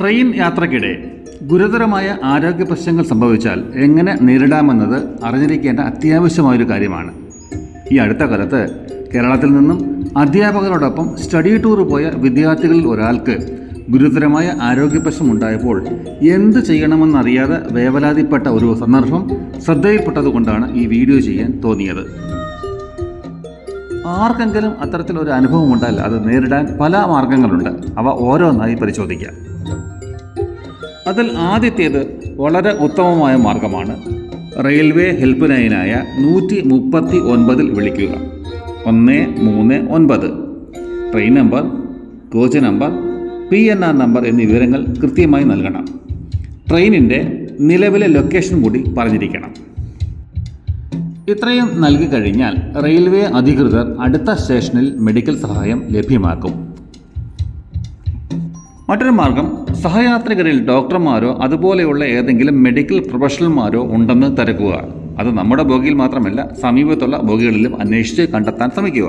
Train യാത്രക്കിടെ ഗുരുതരമായ ആരോഗ്യ പ്രശ്നങ്ങൾ സംഭവിച്ചാൽ എങ്ങനെ നേരിടാമെന്നത് അറിഞ്ഞിരിക്കേണ്ട അത്യാവശ്യമായൊരു കാര്യമാണ്. ഈ അടുത്ത കാലത്ത് കേരളത്തിൽ നിന്നും അധ്യാപകരോടൊപ്പം സ്റ്റഡി ടൂർ പോയ വിദ്യാർത്ഥികളിൽ ഒരാൾക്ക് ഗുരുതരമായ ആരോഗ്യ പ്രശ്നം ഉണ്ടായപ്പോൾ എന്ത് ചെയ്യണമെന്നറിയാതെ വേവലാതിപ്പെട്ട ഒരു സന്ദർഭം ശ്രദ്ധയിൽപ്പെട്ടതുകൊണ്ടാണ് ഈ വീഡിയോ ചെയ്യാൻ തോന്നിയത്. ആർക്കെങ്കിലും അത്തരത്തിലൊരു അനുഭവം ഉണ്ടായാൽ അത് നേരിടാൻ പല മാർഗങ്ങളുണ്ട്. അവ ഓരോന്നായി പരിശോധിക്കാം. അതിൽ ആദ്യത്തേത് വളരെ ഉത്തമമായ മാർഗമാണ്. റെയിൽവേ ഹെൽപ്പ് ലൈനായ നൂറ്റി മുപ്പത്തി ഒൻപതിൽ വിളിക്കുക. ഒന്ന് മൂന്ന് ഒൻപത്. Train number coach number P N R number എന്നീ വിവരങ്ങൾ കൃത്യമായി നൽകണം. ട്രെയിനിന്റെ നിലവിലെ ലൊക്കേഷൻ കൂടി പറഞ്ഞിരിക്കണം. ഇത്രയും നൽകി കഴിഞ്ഞാൽ റെയിൽവേ അധികൃതർ അടുത്ത സ്റ്റേഷനിൽ മെഡിക്കൽ സഹായം ലഭ്യമാക്കും. മറ്റൊരു മാർഗം സഹയാത്രികരിൽ ഡോക്ടർമാരോ അതുപോലെയുള്ള ഏതെങ്കിലും മെഡിക്കൽ പ്രൊഫഷണൽമാരോ ഉണ്ടെന്ന് തിരക്കുക. അത് നമ്മുടെ ബോഗിയിൽ മാത്രമല്ല സമീപത്തുള്ള ബോഗികളിലും അന്വേഷിച്ച് കണ്ടെത്താൻ ശ്രമിക്കുക.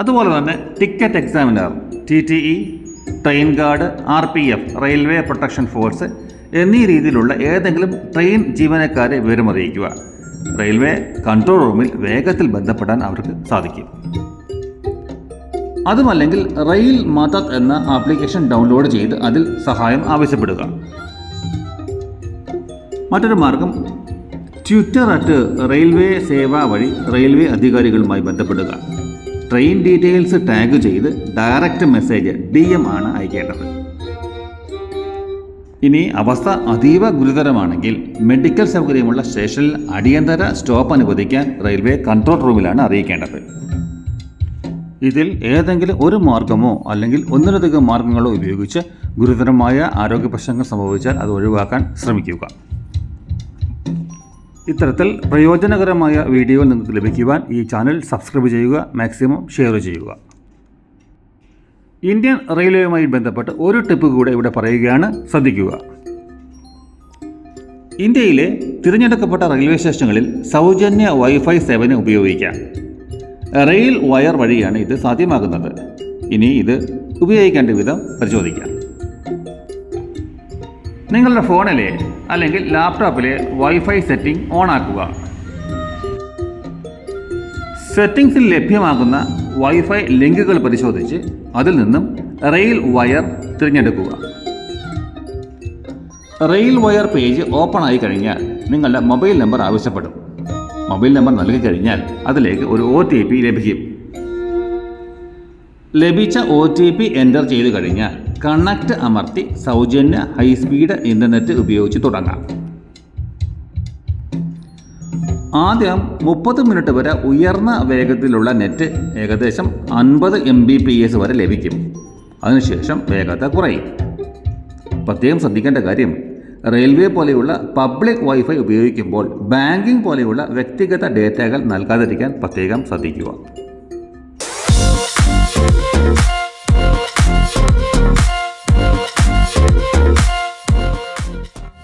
അതുപോലെ തന്നെ ticket examiner T T E train guard R P F railway protection force എന്നീ രീതിയിലുള്ള ഏതെങ്കിലും ട്രെയിൻ ജീവനക്കാരെ വിവരമറിയിക്കുക. റെയിൽവേ കൺട്രോൾ റൂമിൽ വേഗത്തിൽ ബന്ധപ്പെടാൻ അവർക്ക് സാധിക്കും. അതുമല്ലെങ്കിൽ റെയിൽ മദത് എന്ന ആപ്ലിക്കേഷൻ ഡൗൺലോഡ് ചെയ്ത് അതിൽ സഹായം ആവശ്യപ്പെടുക. മറ്റൊരു മാർഗം ട്വിറ്റർ അറ്റ് റെയിൽവേ സേവ വഴി റെയിൽവേ അധികാരികളുമായി ബന്ധപ്പെടുക. ട്രെയിൻ ഡീറ്റെയിൽസ് ടാഗ് ചെയ്ത് ഡയറക്റ്റ് മെസ്സേജ് ഡി എം ആണ് അയക്കേണ്ടത്. ഇനി അവസ്ഥ അതീവ ഗുരുതരമാണെങ്കിൽ മെഡിക്കൽ സൗകര്യമുള്ള സ്റ്റേഷനിൽ അടിയന്തര സ്റ്റോപ്പ് അനുവദിക്കാൻ റെയിൽവേ കൺട്രോൾ റൂമിലാണ് അറിയിക്കേണ്ടത്. ഇതിൽ ഏതെങ്കിലും ഒരു മാർഗമോ അല്ലെങ്കിൽ ഒന്നിലധികം മാർഗങ്ങളോ ഉപയോഗിച്ച് ഗുരുതരമായ ആരോഗ്യ പ്രശ്നങ്ങൾ സംഭവിച്ചാൽ അത് ഒഴിവാക്കാൻ ശ്രമിക്കുക. ഇത്തരത്തിൽ പ്രയോജനകരമായ വീഡിയോ നിങ്ങൾക്ക് ലഭിക്കുവാൻ ഈ ചാനൽ സബ്സ്ക്രൈബ് ചെയ്യുക മാക്സിമം ഷെയർ ചെയ്യുക. ഇന്ത്യൻ റെയിൽവേയുമായി ബന്ധപ്പെട്ട് ഒരു ടിപ്പ് കൂടെ ഇവിടെ പറയുകയാണ് ശ്രദ്ധിക്കുക. ഇന്ത്യയിലെ തിരഞ്ഞെടുക്കപ്പെട്ട റെയിൽവേ സ്റ്റേഷനുകളിൽ സൗജന്യ വൈഫൈ സേവനം ഉപയോഗിക്കാം. റെയിൽ വയർ വഴിയാണ് ഇത് സാധ്യമാകുന്നത്. ഇനി ഇത് ഉപയോഗിക്കേണ്ട വിധം പരിശോധിക്കാം. നിങ്ങളുടെ ഫോണിലെ അല്ലെങ്കിൽ ലാപ്ടോപ്പിലെ വൈഫൈ സെറ്റിംഗ് ഓൺ ആക്കുക. സെറ്റിംഗ്സിൽ ലഭ്യമാകുന്ന വൈഫൈ ലിങ്കുകൾ പരിശോധിച്ച് അതിൽ നിന്നും റെയിൽ വയർ തിരഞ്ഞെടുക്കുക. റെയിൽ വയർ പേജ് ഓപ്പൺ ആയി കഴിഞ്ഞാൽ നിങ്ങളുടെ മൊബൈൽ നമ്പർ ആവശ്യപ്പെടും. മൊബൈൽ നമ്പർ നൽകി കഴിഞ്ഞാൽ അതിലേക്ക് ഒരു ഒ ടി പി ലഭിക്കും. ലഭിച്ച ഒ ടി പി എന്റർ ചെയ്ത് കഴിഞ്ഞാൽ കണക്ട് അമർത്തി സൗജന്യ ഹൈസ്പീഡ് ഇന്റർനെറ്റ് ഉപയോഗിച്ച് തുടങ്ങാം. ആദ്യം മുപ്പത് മിനിറ്റ് വരെ ഉയർന്ന വേഗത്തിലുള്ള നെറ്റ് ഏകദേശം അൻപത് എം ബി പി എസ് വരെ ലഭിക്കും. അതിനുശേഷം വേഗത കുറയും. പ്രത്യേകം ശ്രദ്ധിക്കേണ്ട കാര്യം റെയിൽവേ പോലെയുള്ള പബ്ലിക് വൈഫൈ ഉപയോഗിക്കുമ്പോൾ ബാങ്കിംഗ് പോലെയുള്ള വ്യക്തിഗത ഡേറ്റകൾ നൽകാതിരിക്കാൻ പ്രത്യേകം ശ്രദ്ധിക്കുക.